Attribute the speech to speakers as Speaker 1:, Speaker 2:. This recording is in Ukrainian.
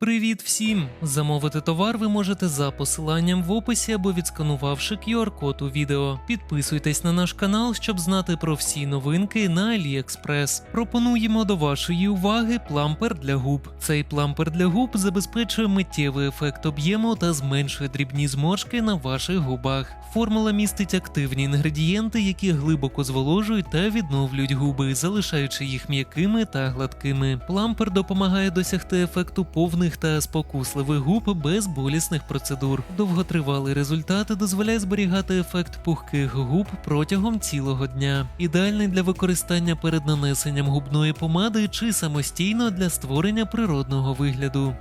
Speaker 1: Привіт всім! Замовити товар ви можете за посиланням в описі або відсканувавши QR-код у відео. Підписуйтесь на наш канал, щоб знати про всі новинки на AliExpress. Пропонуємо до вашої уваги плампер для губ. Цей плампер для губ забезпечує миттєвий ефект об'єму та зменшує дрібні зморшки на ваших губах. Формула містить активні інгредієнти, які глибоко зволожують та відновлюють губи, залишаючи їх м'якими та гладкими. Плампер допомагає досягти ефекту повних та спокусливих губ без болісних процедур. Довготривалий результат дозволяє зберігати ефект пухких губ протягом цілого дня. Ідеальний для використання перед нанесенням губної помади чи самостійно для створення природного вигляду.